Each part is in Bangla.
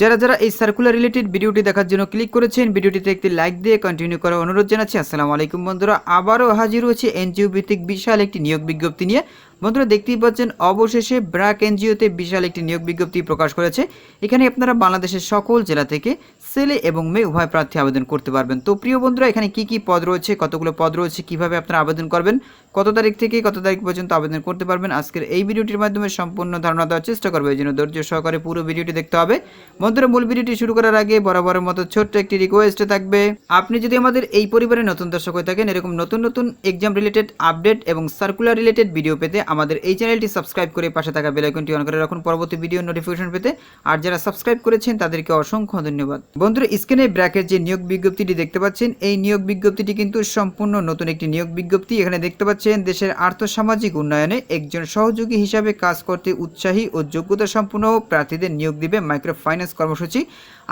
যারা যারা এই সার্কুলার রিলেটেড ভিডিওটি দেখার জন্য ক্লিক করেছেন ভিডিওটিতে একটি লাইক দিয়ে কন্টিনিউ করার অনুরোধ জানাচ্ছি। আসসালামু আলাইকুম বন্ধুরা, আবারও হাজির হয়েছে এনজিও ভিত্তিক বিশাল একটি নিয়োগ বিজ্ঞপ্তি নিয়ে। বন্ধুরা দেখতেই পাচ্ছেন, অবশেষে ব্র্যাক এনজিওতে বিশাল একটি নিয়োগ বিজ্ঞপ্তি প্রকাশ করেছে। এখানে আপনারা বাংলাদেশের সকল জেলা থেকে ছেলে এবং মেয়ে উভয় প্রার্থী আবেদন করতে পারবেন। তো প্রিয় বন্ধুরা, এখানে কি কি পদ রয়েছে, কতগুলো পদ রয়েছে, কীভাবে আপনারা আবেদন করবেন, কত তারিখ থেকে কত তারিখ পর্যন্ত আবেদন করতে পারবেন, আজকের এই ভিডিওটির মাধ্যমে সম্পূর্ণ ধারণা দেওয়ার চেষ্টা করব। এই জন্য ধৈর্য সহকারে পুরো ভিডিওটি দেখতে হবে। বন্ধুরা, মূল ভিডিওটি শুরু করার আগে বরাবরের মতো ছোট্ট একটি রিকোয়েস্ট থাকবে। আপনি যদি আমাদের এই পরিবারের নতুন দর্শক হয়ে থাকেন, এরকম নতুন নতুন এক্সাম রিলেটেড আপডেট এবং সার্কুলার রিলেটেড ভিডিও পেতে আমাদের এই চ্যানেলটি সাবস্ক্রাইব করে পাশে থাকা বেল আইকনটি অন করে রাখুন। পরবর্তী ভিডিও নোটিফিকেশন পেতে আর যারা সাবস্ক্রাইব করেছেন, তাদেরকে অসংখ্য ধন্যবাদ। বন্ধুরা, স্ক্রিনে ব্র্যাকের যে নিয়োগ বিজ্ঞপ্তিটি দেখতে পাচ্ছেন, এই নিয়োগ বিজ্ঞপ্তিটি কিন্তু সম্পূর্ণ নতুন একটি নিয়োগ বিজ্ঞপ্তি। এখানে দেখতে পাচ্ছেন, দেশের আর্থসামাজিক উন্নয়নে একজন সহযোগী হিসাবে কাজ করতে উৎসাহী ও যোগ্যতা সম্পন্ন প্রার্থীদের নিয়োগ দিবে মাইক্রো ফাইন্যান্স কর্মসূচি।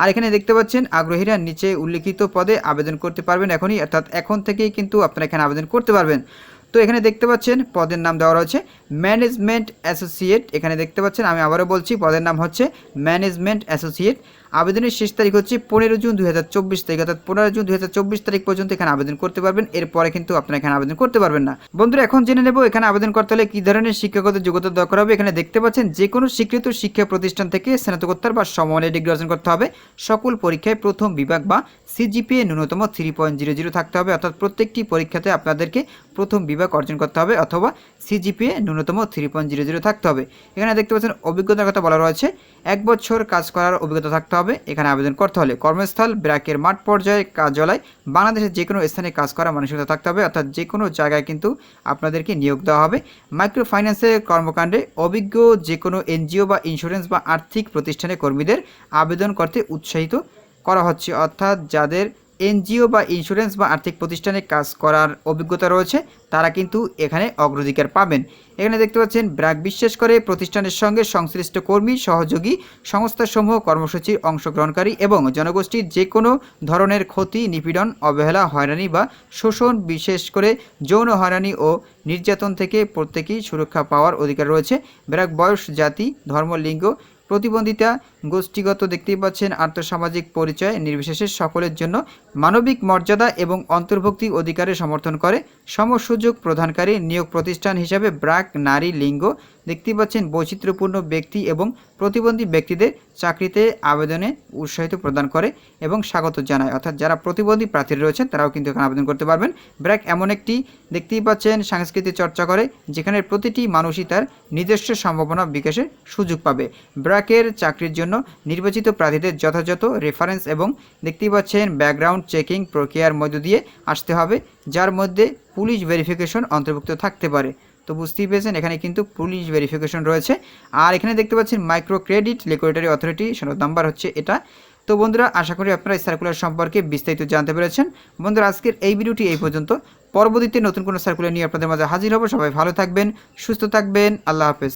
আর এখানে দেখতে পাচ্ছেন, আগ্রহীরা নিচে উল্লিখিত পদে আবেদন করতে পারবেন এখনই, অর্থাৎ এখন থেকেই কিন্তু আপনারা এখানে আবেদন করতে পারবেন। তো এখানে দেখতে পাচ্ছেন, পদের নাম দেওয়া রয়েছে ম্যানেজমেন্ট অ্যাসোসিয়েট। এখানে দেখতে পাচ্ছেন, আমি আবারও বলছি, পদের নাম হচ্ছে ম্যানেজমেন্ট অ্যাসোসিয়েট। আবেদনের শেষ তারিখ হচ্ছে পনেরো জুন দুই হাজার চব্বিশ তারিখ, অর্থাৎ পনেরো জুন দুই হাজার চব্বিশ তারিখ পর্যন্ত এখানে আবেদন করতে পারবেন। এরপরে কিন্তু আপনারা এখানে আবেদন করতে পারবেন না। বন্ধুরা, এখন জেনে নেব এখানে আবেদন করতে হলে কী ধরনের শিক্ষাগত যোগ্যতা দরকার হবে। এখানে দেখতে পাচ্ছেন, যে কোনো স্বীকৃত শিক্ষা প্রতিষ্ঠান থেকে স্নাতকোত্তর বা সমমানের ডিগ্রি অর্জন করতে হবে। সকল পরীক্ষায় প্রথম বিভাগ বা সিজিপিএ ন্যূনতম থ্রি পয়েন্ট জিরো জিরো থাকতে হবে। অর্থাৎ প্রত্যেকটি পরীক্ষাতে আপনাদেরকে প্রথম বিভাগ অর্জন করতে হবে অথবা সিজিপিএ ন্যূনতম থ্রি পয়েন্ট জিরো জিরো থাকতে হবে। এখানে দেখতে পাচ্ছেন, অভিজ্ঞতার কথা বলা রয়েছে, এক বছর কাজ করার অভিজ্ঞতা থাকতে হবে, এখানে আবেদন করতে হলে। কর্মস্থল, ব্র্যাকের মাঠ পর্যায়ে কার্যালয়, বাংলাদেশের যে কোনো স্থানে কাজ করা মানসিকতা থাকতে হবে, অর্থাৎ যে কোনো জায়গায় কিন্তু আপনাদেরকে নিয়োগ দেওয়া হবে। মাইক্রো ফাইন্যান্সের কর্মকাণ্ডে অভিজ্ঞ যে কোনো এনজিও বা ইন্স্যুরেন্স বা আর্থিক প্রতিষ্ঠানে কর্মীদের আবেদন করতে উৎসাহিত করা হচ্ছে, অর্থাৎ যাদের এনজিও বা ইন্স্যুরেন্স বা আর্থিক প্রতিষ্ঠানে কাজ করার অভিজ্ঞতা রয়েছে, তারা কিন্তু এখানে অগ্রাধিকার পাবেন। এখানে দেখতে পাচ্ছেন, ব্র্যাক বিশ্বাস করে প্রতিষ্ঠানের সঙ্গে সংশ্লিষ্ট কর্মী, সহযোগী সংস্থাসমূহ কর্মসূচির অংশগ্রহণকারী এবং জনগোষ্ঠীর যে কোনো ধরনের ক্ষতি, নিপীড়ন, অবহেলা, হয়রানি বা শোষণ, বিশেষ করে যৌন হয়রানি ও নির্যাতন থেকে প্রত্যেকেই সুরক্ষা পাওয়ার অধিকার রয়েছে। ব্র্যাক বয়স, জাতি, ধর্ম, লিঙ্গ প্রতিবন্ধিতা গোষ্ঠীগত দেখতেই পাচ্ছেন আর্থসামাজিক পরিচয় নির্বিশেষে সকলের জন্য মানবিক মর্যাদা এবং অন্তর্ভুক্তি অধিকারের সমর্থন করে সমসুযোগ প্রদানকারী নিয়োগ প্রতিষ্ঠান হিসাবে ব্রাক নারী লিঙ্গ দেখতেই পাচ্ছেন বৈচিত্র্যপূর্ণ ব্যক্তি এবং প্রতিবন্ধী ব্যক্তিদের চাকরিতে আবেদনে উৎসাহিত প্রদান করে এবং স্বাগত জানায়। অর্থাৎ যারা প্রতিবন্ধী প্রার্থী রয়েছেন, তারাও কিন্তু এখানে আবেদন করতে পারবেন। ব্র্যাক এমন একটি দেখতেই পাচ্ছেন সাংস্কৃতিক চর্চা করে, যেখানে প্রতিটি মানুষই তার নিজস্ব সম্ভাবনা বিকাশের সুযোগ পাবে। ব্র্যাকের চাকরির জন্য নির্বাচিত প্রার্থীদের যথাযথ রেফারেন্স এবং দেখতেই পাচ্ছেন ব্যাকগ্রাউন্ড চেকিং প্রক্রিয়ার মধ্য দিয়ে আসতে হবে, যার মধ্যে পুলিশ ভেরিফিকেশন অন্তর্ভুক্ত থাকতে পারে। তো বুঝতেই পেরেছেন, এখানে কিন্তু পুলিশ ভেরিফিকেশন রয়েছে। আর এখানে দেখতে পাচ্ছেন মাইক্রো ক্রেডিট রেগুলেটরি অথরিটি সনদ নাম্বার হচ্ছে এটা। তো বন্ধুরা, আশা করি আপনারা এই সার্কুলার সম্পর্কে বিস্তারিত জানতে পেরেছেন। বন্ধুরা, আজকের এই ভিডিওটি এই পর্যন্ত। পরবর্তীতে নতুন কোনো সার্কুলার নিয়ে আপনাদের মাঝে হাজির হব। সবাই ভালো থাকবেন, সুস্থ থাকবেন। আল্লাহ হাফেজ।